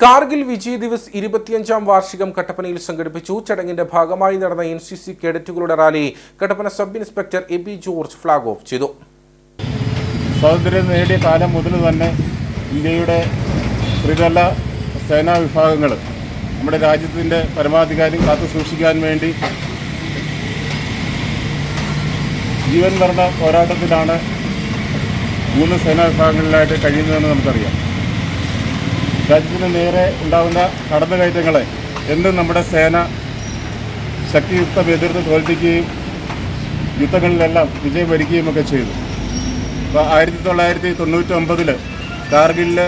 കാർഗിൽ വിജയ് ദിവസ് ഇരുപത്തിയഞ്ചാം വാർഷികം കട്ടപ്പനയിൽ സംഘടിപ്പിച്ചു. ചടങ്ങിന്റെ ഭാഗമായി നടന്ന N C C കേഡറ്റുകളുടെ rally Kattappana sub inspector A B George flag off ചെയ്തു. സ്വാതന്ത്ര്യം നേടിയ കാലം മുതൽ തന്നെ ഇന്ത്യയുടെ ത്രിതല സേനാ വിഭാഗങ്ങൾ നമ്മുടെ രാജ്യത്തിന്റെ പരമാധികാരം കാത്തു സൂക്ഷിക്കാൻ വേണ്ടി ജീവൻ മരണ പോരാട്ടത്തിലാണ് മൂന്ന് സേനാ വിഭാഗങ്ങളിലായിട്ട് കഴിയുന്നതെന്ന് നമുക്കറിയാം. രാജ്യത്തിന് നേരെ ഉണ്ടാകുന്ന കടന്നുകയറ്റങ്ങളെ എന്നും നമ്മുടെ സേന ശക്തിയുക്തം എതിർത്ത് തോൽപ്പിക്കുകയും യുദ്ധങ്ങളിലെല്ലാം വിജയം വരിക്കുകയും ഒക്കെ ചെയ്തു. അപ്പോൾ ആയിരത്തി തൊള്ളായിരത്തി തൊണ്ണൂറ്റി ഒമ്പതിൽ കാർഗിലിൽ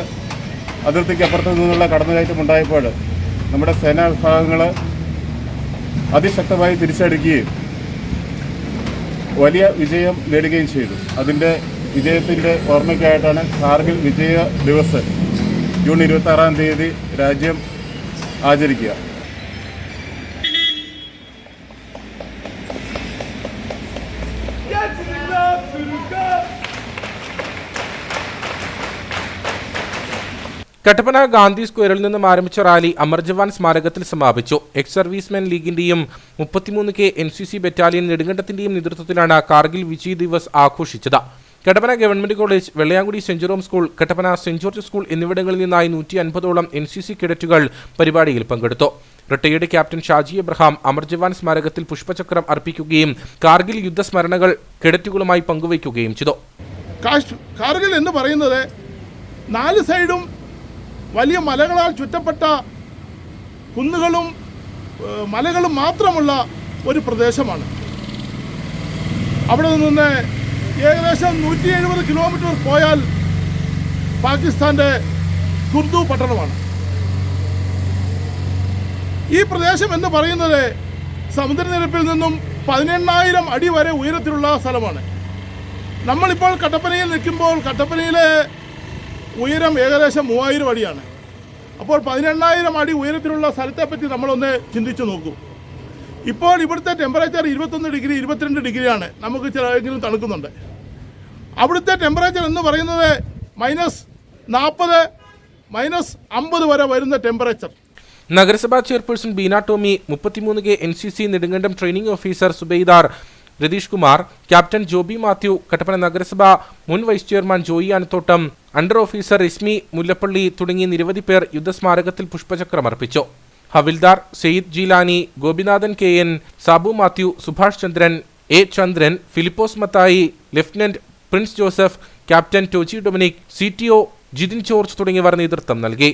അതിർത്തിക്ക് അപ്പുറത്തു നിന്നുള്ള കടന്നുകയറ്റം ഉണ്ടായപ്പോൾ നമ്മുടെ സേനാ വിഭാഗങ്ങൾ അതിശക്തമായി തിരിച്ചടിക്കുകയും വലിയ വിജയം നേടുകയും ചെയ്തു. അതിന്റെ വിജയത്തിന്റെ ഓർമ്മയ്ക്കായിട്ടാണ് കാർഗിൽ വിജയ ദിവസ് ജൂൺ ഇരുപത്തി ആറാം തീയതി രാജ്യം ആചരിക്കുക. കട്ടപ്പന ഗാന്ധി സ്ക്വയറിൽ നിന്നും ആരംഭിച്ച റാലി അമർ ജവാൻ സ്മാരകത്തിൽ സമാപിച്ചു. എക്സ് സർവീസ്മെൻ ലീഗിന്റെയും മുപ്പത്തിമൂന്ന് K N C C battalion നെടുങ്കണ്ടത്തിന്റെയും നേതൃത്വത്തിലാണ് കാർഗിൽ വിജയ് ദിവസ് ആഘോഷിച്ചത്. Kattappana government college Vellayamkudi saint Jerome school Kattappana saint George school എന്നിവിടങ്ങളിൽ നിന്നായി നൂറ്റി അൻപതോളം എൻ സി സി കേഡറ്റുകൾ പരിപാടിയിൽ പങ്കെടുത്തു. Retired captain Shaji Abraham Amar Jawan സ്മാരകത്തിൽ പുഷ്പചക്രം അർപ്പിക്കുകയും കാർഗിൽ യുദ്ധസ്മരണകൾ കേഡറ്റുകളുമായി പങ്കുവയ്ക്കുകയും ചെയ്തു. കാർഗിൽ എന്ന് പറയുന്നത് നാല് സൈഡും വലിയ മലകളാൽ ചുറ്റപ്പെട്ട കുന്നുകളും മലകളും മാത്രമുള്ള ഒരു പ്രദേശമാണ്. അവിടെ നിന്ന് ഏകദേശം നൂറ്റി എഴുപത് കിലോമീറ്റർ പോയാൽ പാകിസ്ഥാന്റെ കുർദു പട്ടണമാണ്. ഈ പ്രദേശം എന്ന് പറയുന്നത് സമുദ്രനിരപ്പിൽ നിന്നും പതിനെണ്ണായിരം അടി വരെ ഉയരത്തിലുള്ള സ്ഥലമാണ്. നമ്മളിപ്പോൾ കട്ടപ്പനയിൽ നിൽക്കുമ്പോൾ കട്ടപ്പനയിലെ ഉയരം ഏകദേശം മൂവായിരം അടിയാണ്. അപ്പോൾ പതിനെണ്ണായിരം അടി ഉയരത്തിലുള്ള സ്ഥലത്തെപ്പറ്റി നമ്മളൊന്ന് ചിന്തിച്ചു നോക്കൂ. ഇപ്പോൾ ഇവിടുത്തെ ടെമ്പറേച്ചർ ഇരുപത്തൊന്ന് ഡിഗ്രി ഇരുപത്തിരണ്ട് ഡിഗ്രിയാണ്. നമുക്ക് ചിലരെങ്കിലും തണുക്കുന്നുണ്ട്. അവിടുത്തെ ടെമ്പറേച്ചർ എന്ന് പറയുന്നത് മൈനസ് നാൽപ്പത് മൈനസ് അമ്പത് വരെ വരുന്ന ടെമ്പറേച്ചർ നഗരസഭാ ചെയർപേഴ്സൺ ബീന ടോമി മുപ്പത്തിമൂന്ന് K N C C Nedumkandam training officer subedar Ratheesh Kumar captain Joby Mathew Kattappana നഗരസഭ മുൻ vice chairman Joy Anathottam under officer Reshmi Mullappally തുടങ്ങി നിരവധി പേർ യുദ്ധസ്മാരകത്തിൽ പുഷ്പചക്രം അർപ്പിച്ചു. ഹവിൽദാർ Syed Jeelani Gopinathan K N Sabu Mathew Subhash Chandran A Chandran Philipose Mathai lieutenant Prince Joseph captain Toji Dominic C T O Jithin George തുടങ്ങിയവർ നേതൃത്വം നൽകി.